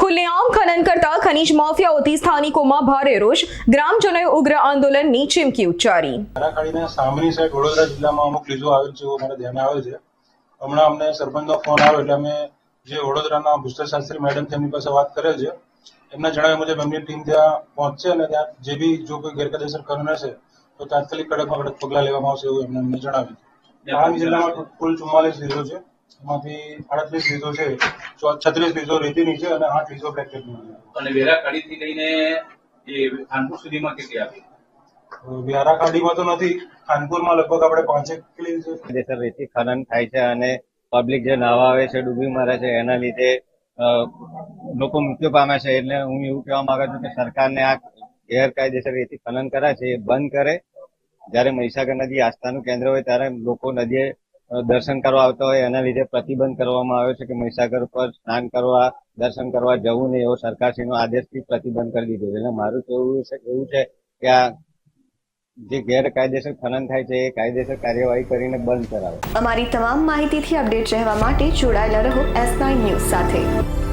ખુલ્લેઆમ ખનન કરતા ખનીજ માફિયાઓથી સ્થાનિકોમાં ભારે રોષ. ગ્રામજનોએ ઉગ્ર આંદોલનની ચીમકી ઉચ્ચારી. સામની સાહેબ વડોદરા જિલ્લામાં અમુક લીઝો આવેલ છે એવું મારા ધ્યાને આવે છે. હમણાં અમને સરપંચનો ફોન આવ્યો એટલે અમે જે વડોદરાના ભૂસ્તર શાસ્ત્રી મેડમ તેમની પાસે વાત કરેલ છે. એમના જણાવ્યા મુજબ એમની ટીમ ત્યાં પહોંચશે અને ત્યાં જે બી જો કોઈ ગેરકાયદેસર ખનન હશે તો તાત્કાલિક કડકમાં કડક પગલાં લેવામાં આવશે એવું એમને અમને જણાવ્યું. ડાંગ જિલ્લામાં કુલ ચુમ્માલીસ લીઝો છે. એમાંથી આડત્રીસ લીઝો છે છત્રીસ લીઝો રેતીની છે અને આઠ લીઝો બ્લેક ટેપની છે. અને વેરા ખાડીથી લઈને એ ખાનપુર સુધીમાં કેટલી આવી વ્યારા તો નથી ખાનપુરમાં લગભગ આપણે પાંચેક કાયદેસર રેતી ખનન થાય છે અને પબ્લિક જે નાવા આવે છે ડૂબી મરે છે એના લીધે અ, લોકો મૃત્યુ પામે છે. એટલે હું એવું કહેવા માંગુ છું કે સરકારને આ ગેરકાયદેસર રેતી ખનન કરે છે એ બંધ કરે. જ્યારે મહીસાગર નદી આસ્થાનું કેન્દ્ર હોય ત્યારે લોકો નદીએ દર્શન કરવા આવતા હોય, એના લીધે પ્રતિબંધ કરવામાં આવ્યો છે કે મહીસાગર પર સ્નાન કરવા, દર્શન કરવા જવું નહીં એવો સરકારશ્રીનો આદેશથી પ્રતિબંધ કરી દીધો છે. એટલે મારું કહેવું છે, એવું છે કે આ જે ગેરકાયદેસર ખનન થાય છે, એ કાયદેસર કાર્યવાહી કરીને બંધ કરાવે. અમારી તમામ માહિતીથી અપડેટ રહેવા માટે જોડાયેલા રહો એસ નાઇન ન્યૂઝ સાથે.